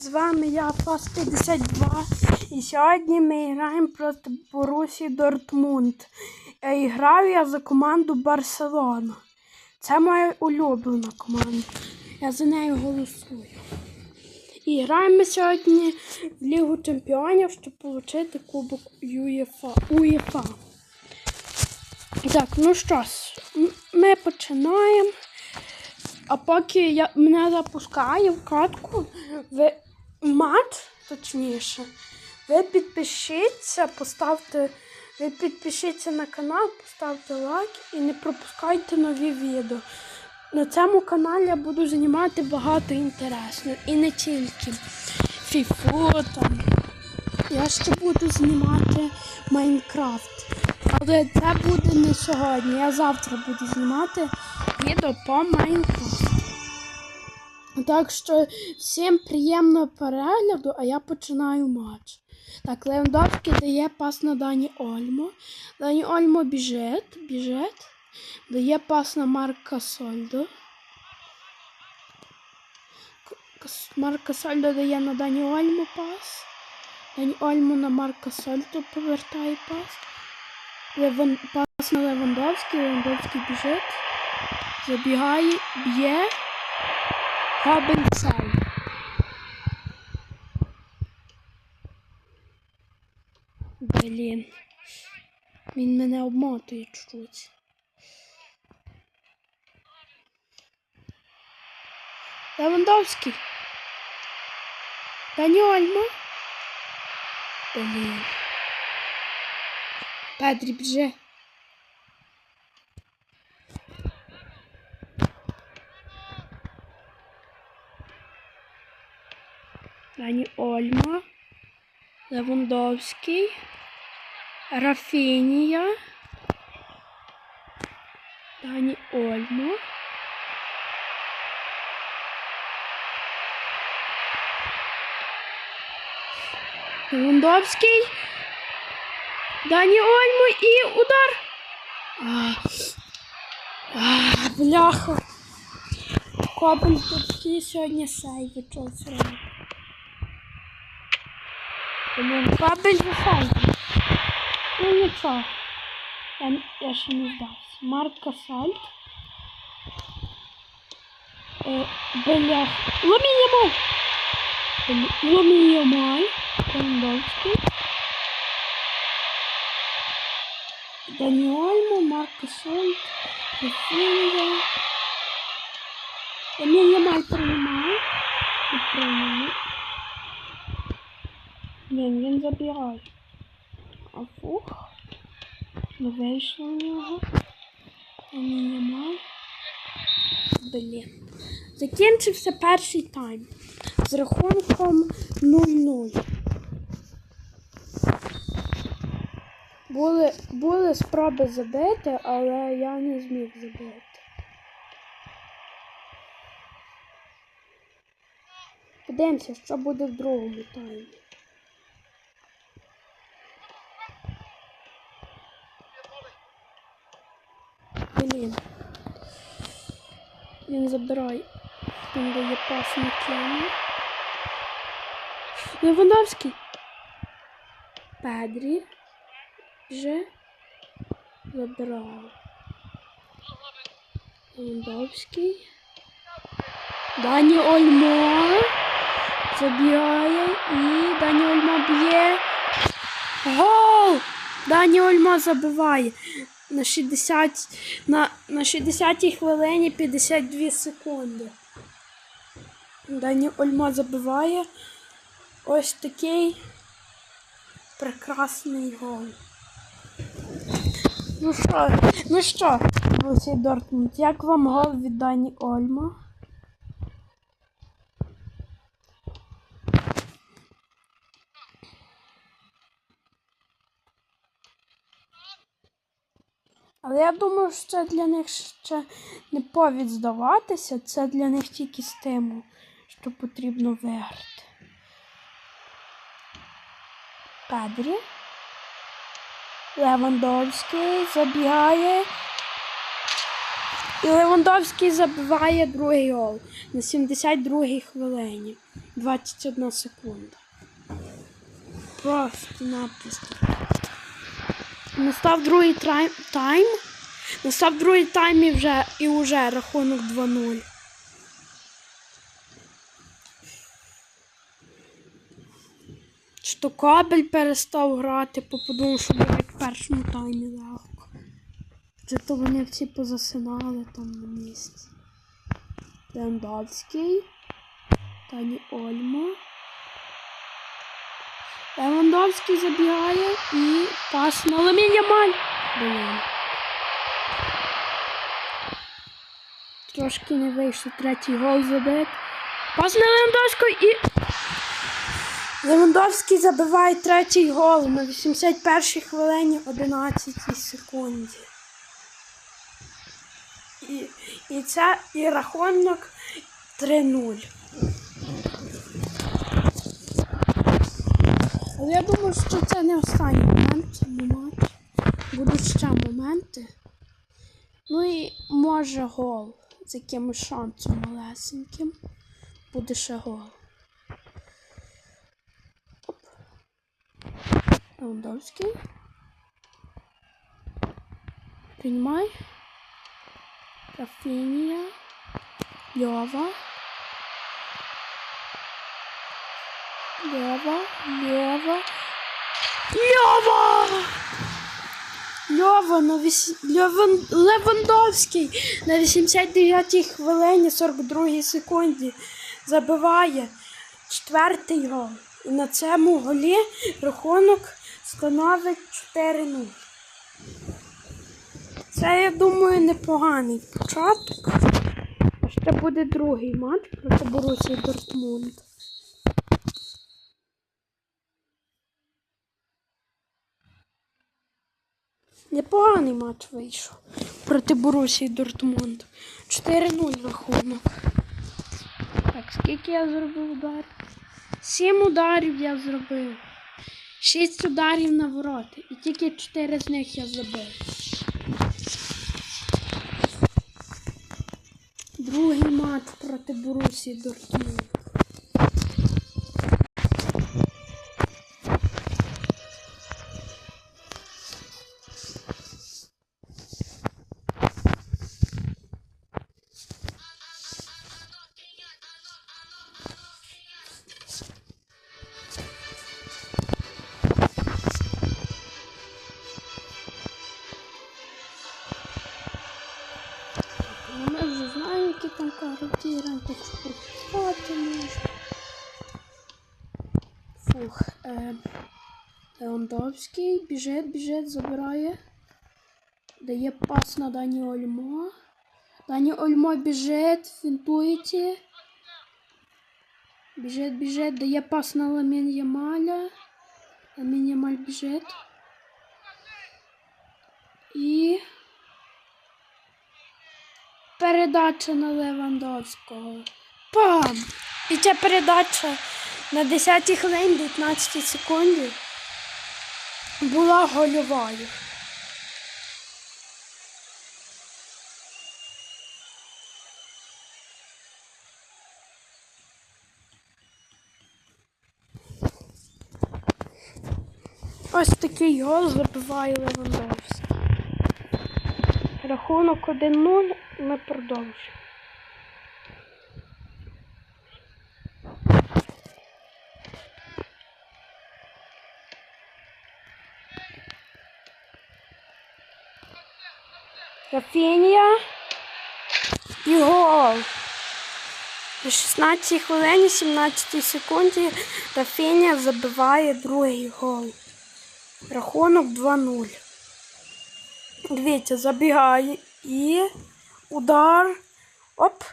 З вами я Фас 52 і сьогодні ми граємо проти Борусі Дортмунд. І граю я за команду Барселона. Це моя улюблена команда. Я за нею голосую. І граємо ми сьогодні в Лігу Чемпіонів, щоб отримати Кубок УЄФА. УЄФА. Так, ну що ж, ми починаємо. А поки я, мене запускає в катку в матч, точніше, ви підпишіться, поставте, ви підпишіться на канал, поставте лайк і не пропускайте нові відео. На цьому каналі я буду знімати багато інтересного. І не тільки фіфу там. Я ще буду знімати Майнкрафт. Але це буде не сьогодні. Я завтра буду знімати відео по Майнкрафту. Так що всім приємного перегляду, а я починаю матч. Так, Левандовський дає пас на Дані Ольмо. Дані Ольмо біжить, біжить. Дає пас на Марка Сольдо. Марка Сольдо дає на Дані Ольмо пас. Дані Ольмо на Марка Сольдо повертає пас. Леван... Пас на Левандовський, Левандовський біжить. Забігає, б'є. Кабель цей. Блін. Він мене обмотує чуть. Левандовський. Дані Ольмо. Блін. Педрі біже. Дані Ольма, Левандовський, Рафінія, Дані Ольма. Левандовський, Дані Ольму і удар. А, а, бляха. Кобель тут сьогодні сейви Чогось робить. Блін, кабель виходить. Ну нічого. Я, я ще не здався. Марк Касальт. Е, блях. Ломіємо! Ломіємо. Лewandowski. Даніольмо, Марк Касальт. Рефінга. Еміль Ямаль приймає. Не приймає. Блін, він забирає. А фух. Не вийшло у нього. Ані нема. Блін. Закінчився перший тайм. З рахунком 0-0. Були, були спроби забити, але я не зміг забити. Подивимося, що буде в другому таймі. Блін. Він забирає. Він дає пас на Кену. Левандовський. Педрі. Вже забирав. Левандовський. Дані Ольмо. Забігає і Дані Ольмо б'є. Гол! Дані Ольмо забиває на 60 на, на 60 хвилині 52 секунди. Дані Ольма забиває ось такий прекрасний гол. Ну що, ну що, Борусія Дортмунд, як вам гол від Дані Ольмо? Але я думаю, що це для них ще не повід здаватися, це для них тільки стимул, що потрібно виграти. Педрі. Левандовський забігає. І Левандовський забиває другий гол на 72-й хвилині. 21 секунда. Просто напросто. Настав другий тайм. Настав другий тайм і вже, і вже рахунок 2-0. Що кабель перестав грати, подумав, що буде в першому таймі легко. Вже то вони всі позасинали там на місці. Левандовський. Тані Ольмо. Левандовський забігає і пас на Ламін Ямаль. Блін. Трошки не вийшло третій гол забит. Пас на Левандовського і. Левандовський забиває третій гол на 81-й хвилині 11 секунді. І, і це і рахунок 3-0. Але я думаю, що це не останній момент матчі. Будуть ще моменти. Ну і може гол з якимось шансом малесеньким. Буде ще гол. Оп. Лewandowski. Приймай. Рафінія. Льова. Льова. Льова. Льова! Льова на віс... Леван... Левандовський на 89-й хвилині 42 секунді забиває четвертий гол. І на цьому голі рахунок становить 4-0. Це, я думаю, непоганий початок. Ще буде другий матч проти Борусії Дортмунд. Непоганий матч вийшов проти Борусії Дортмунд. 4-0 рахунок. Так, скільки я зробив ударів? Сім ударів я зробив. Шість ударів на ворота. І тільки чотири з них я забив. Другий матч проти Борусії Дортмунд. Леондовський біжить, біжить, забирає. Дає пас на Дані Ольмо. Дані Ольмо біжить, фінтується. Біжить, біжить, дає пас на Ламін Ямаля. Ламін Ямаль біжить. І передача на Левандовського. Пам! І ця передача на 10 хвилин 19 секунді була гольовою. Ось такий гол забиває Левандовський. Рахунок 1-0, ми продовжуємо. Рафінія і гол. На 16 хвилині 17 секунді Рафінія забиває другий гол. Рахунок 2-0. Дивіться, забігає і удар. Оп.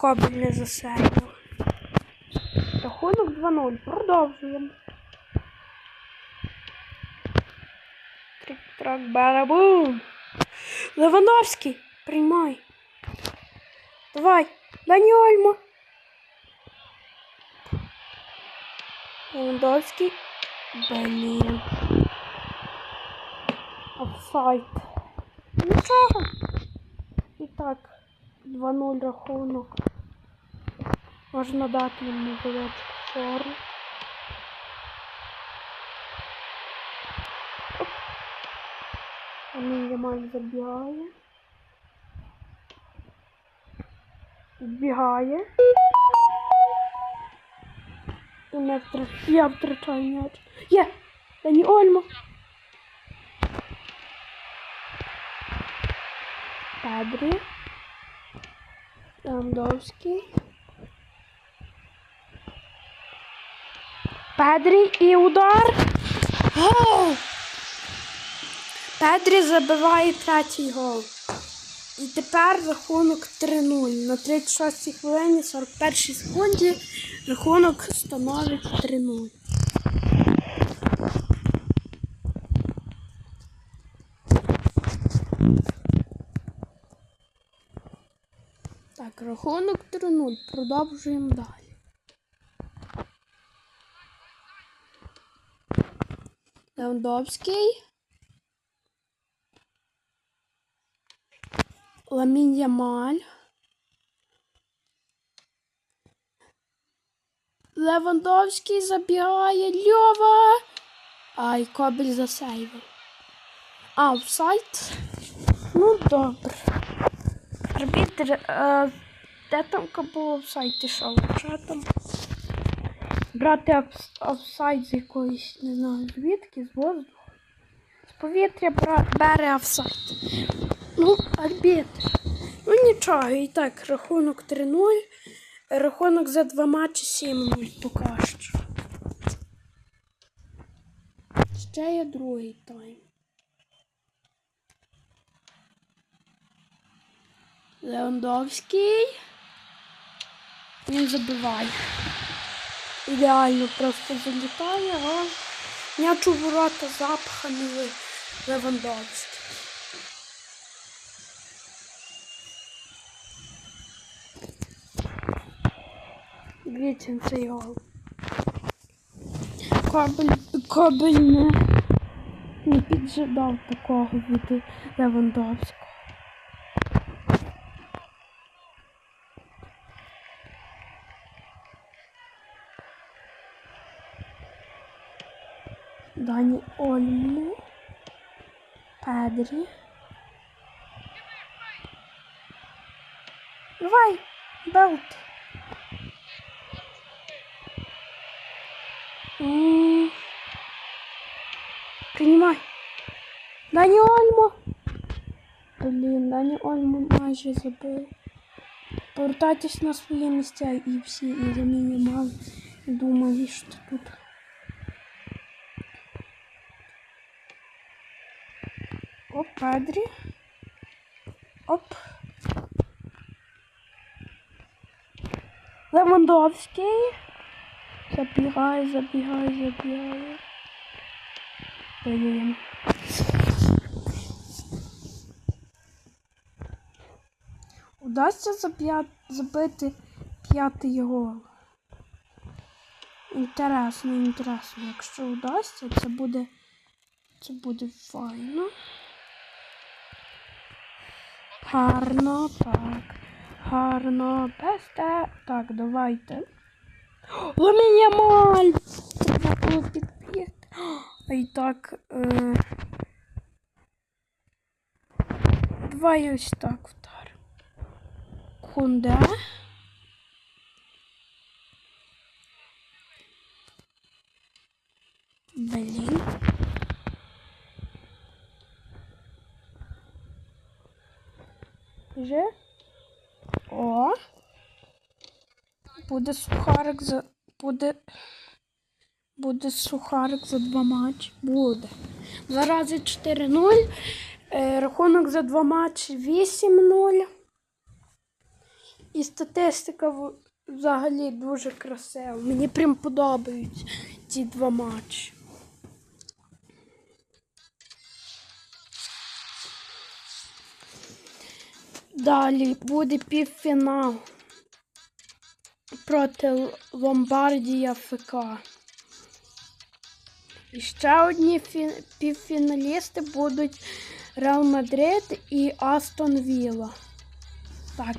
Кабель не засейнув. Рахунок 2-0. Продовжуємо. Трик-трак, барабум. Левановський, приймай. Давай, Дані Ольмо. Левандовський. Блін. Офсайд. Нічого. І так, 2-0 рахунок. Можна дати йому невеличку форму. Ямаль забігає. Відбігає. І не втратив. Я втрачаю м'яч. Є! Дані Ольмо. Педрі. Левандовський. Педрі і удар. Гол! Педрі забиває третій гол. І тепер рахунок 3-0. На 36 хвилині 41 секунді рахунок становить 3-0. Так, рахунок 3-0. Продовжуємо далі. Левандовський. Ламін Ямаль. Левандовський забігає. Льова. Ай, Кобель засейвив. А, офсайд. Ну, добре. Арбітр, е, де там було офсайд пішов? Що там? Брати офс- офсайд з якоїсь, не знаю, звідки, з воздуху. З повітря бере офсайд. Ну, арбітр. Ну нічого, і так, рахунок 3-0. Рахунок за два матчі 7-0 поки що. Ще є другий тайм. Леондовський. Він забиває. Ідеально просто залітає, а м'яч у ворота запханий Левандовський. Дивіться на цей гол. Кабель, кабель не, не піджидав такого від Левандовського. Дані Ольму. Педрі. Давай, Белт. Дані Ольмо. Блін, Дані Ольмо майже забив. Повертайтесь на свої місця і всі, і заміні мав. Думаю, що тут. Оп, Педрі. Оп. Левандовський. Забігай, забігай, забігай. Блін. Удасться забити п'ятий гол. Інтересно, інтересно. Якщо удасться, це буде. Це буде файно. Гарно, так. Гарно. Без те. Так, давайте. Ламіння маль! Треба було підбігти. І так. Е... Давай ось так Кунде. Блін. Вже. О. Буде сухарик за. Буде. Буде сухарик за два матчі. Буде. Два рази 4-0. Е, рахунок за два матчі 8-0. І статистика взагалі дуже красива. Мені прям подобаються ці два матчі. Далі буде півфінал проти Ломбардія ФК. І ще одні фі- півфіналісти будуть Реал Мадрид і Астон Вілла. Так.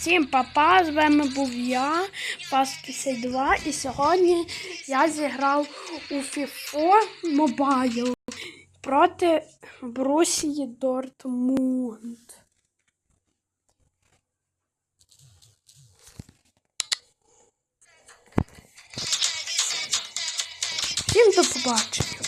Всім папа, з вами був я, Пас 52, і сьогодні я зіграв у FIFA Mobile проти Брусії Дортмунд. Всім до побачення.